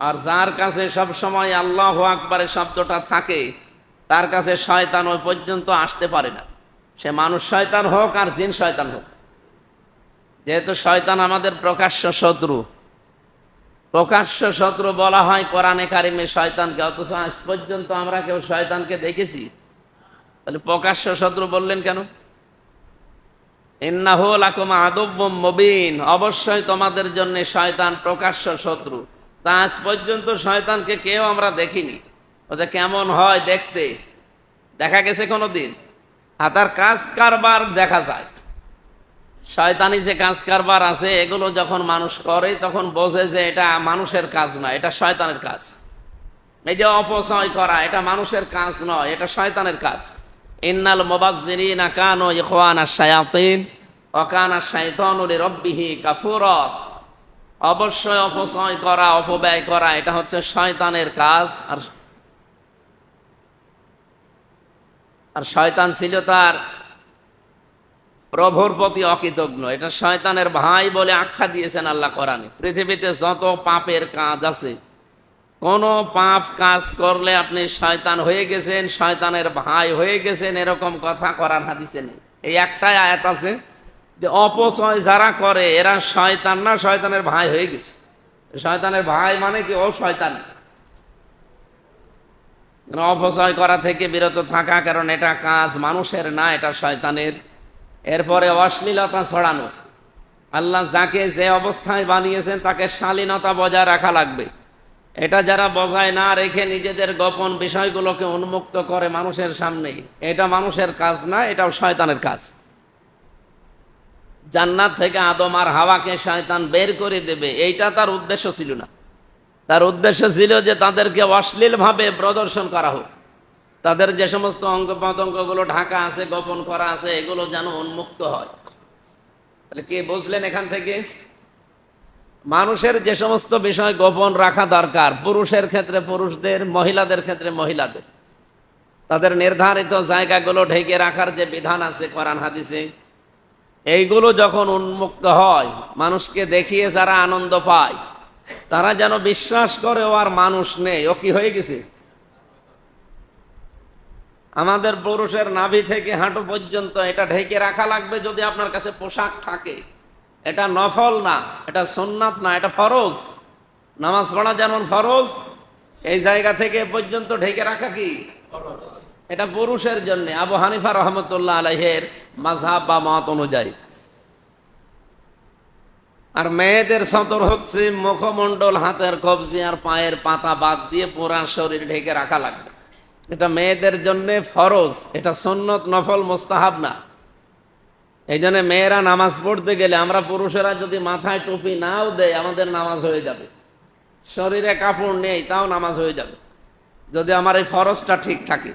আর যার কাছে সব সময় আল্লাহ আকবারের শব্দটা থাকে, তার কাছে শয়তান ওই পর্যন্ত আসতে পারে না। সে মানুষ শয়তান হোক আর জিন শয়তান হোক। যেহেতু শয়তান আমাদের প্রকাশ্য শত্রু প্রকাশ্য শত্রু বলা হয় কোরআনে কারিমে শয়তানকে, অথচ আজ পর্যন্ত আমরা কেউ শয়তানকে দেখেছি। তাহলে প্রকাশ্য শত্রু বললেন কেন? ইন্নাহুল আকুমা আদব্যম মবিন। অবশ্যই তোমাদের জন্য শয়তান প্রকাশ্য শত্রু। তা আজ পর্যন্ত শয়তানকে কেউ আমরা দেখিনি। ওটা কেমন হয় দেখতে? দেখা গেছে কোনো দিন আর তার কাজ কারবার দেখা যায়। শয়তানি যে কাজ কারবার আছে, এগুলো যখন মানুষ করে, তখন বোঝে যে এটা মানুষের কাজ নয়, এটা শয়তানের কাজ। এই যে অপচয় করা, এটা মানুষের কাজ নয়, এটা শয়তানের কাজ। ইন্নাল মোবাজ্জিরিনা কানো ইখওয়ানা শায়াতিন অকানা শাইতানুল রব্বিহি কাফুরা অবশ্যই অপচয় করা, অপব্যয় করা, এটা হচ্ছে শয়তানের কাজ। আর আর শয়তান ছিল তার প্রভুর প্রতি অকৃতজ্ঞ। এটা শয়তানের ভাই বলে আখ্যা দিয়েছেন আল্লাহ কোরআনে। পৃথিবীতে যত পাপের কাজ আছে, কোন পাপ কাজ করলে আপনি শয়তান হয়ে গেছেন, শয়তানের ভাই হয়ে গেছেন, এরকম কথা করার হাদিসে নেই। এই একটাই আয়াত আছে যে অপচয় যারা করে, এরা শয়তান না, শয়তানের ভাই হয়ে গেছে। শয়তানের ভাই মানে কি? ও শয়তান। অপচয় করা থেকে বিরত থাকা? কারণ এটা কাজ মানুষের না, এটা শয়তানের। এরপরে অশ্লীলতা ছড়ানো। আল্লাহ যাকে যে অবস্থায় বানিয়েছেন, তাকে শালীনতা বজায় রাখা লাগবে। এটা যারা বজায় না রেখে নিজেদের গোপন বিষয়গুলোকে উন্মুক্ত করে মানুষের সামনে, এটা মানুষের কাজ না, এটাও শয়তানের কাজ। জান্নাত থেকে আদম আর হাওয়াকে শয়তান বের করে দেবে, এইটা তার উদ্দেশ্য ছিল না। তার উদ্দেশ্য ছিল যে তাদেরকে অশ্লীলভাবে প্রদর্শন করা হোক। তাদের যে সমস্ত অঙ্গ প্রত্যঙ্গগুলো ঢাকা আছে, গোপন করা আছে, এগুলো যেন উন্মুক্ত হয়। তাহলে কে বুঝলেন এখান থেকে? মানুষের যে সমস্ত বিষয় গোপন রাখা দরকার, পুরুষের ক্ষেত্রে পুরুষদের, মহিলাদের ক্ষেত্রে মহিলাদের। তাদের নির্ধারিত জায়গাগুলো ঢেকে রাখার যে বিধান আছে কোরআন হাদিসে এইগুলো যখন উন্মুক্ত হয়, মানুষকে দেখিয়ে যারা আনন্দ পায়, তারা যেন বিশ্বাস করে ও আর মানুষ নেই। ও কি হয়ে গেছে? আমাদের পুরুষের নাভি থেকে হাঁটু পর্যন্ত এটা ঢেকে রাখা লাগবে যদি আপনার কাছে পোশাক থাকে। এটা নফল না, এটা সোননাথ না, এটা ফরজ। নামাজ পড়া যেমন ফরজ, এই জায়গা থেকে পর্যন্ত ঢেকে রাখা কি? এটা পুরুষের জন্য। আবু হানিফা রহমতুল্লাহ আলহের মাঝহাব বা মত অনুযায়ী। আর মেয়েদের সতর হচ্ছে মুখমণ্ডল, হাতের কবজি আর পায়ের পাতা বাদ দিয়ে পুরা শরীর ঢেকে রাখা লাগবে। এটা মেয়েদের জন্য ফরজ, এটা সন্নত, নফল, মোস্তাহাব না। এই জন্য মেয়েরা নামাজ পড়তে গেলে আমরা পুরুষেরা যদি মাথায় টুপি নাও দেয়, আমাদের নামাজ হয়ে যাবে। শরীরে কাপড় নেই, তাও নামাজ হয়ে যাবে। যদি আমার এই ফরজটা ঠিক থাকে।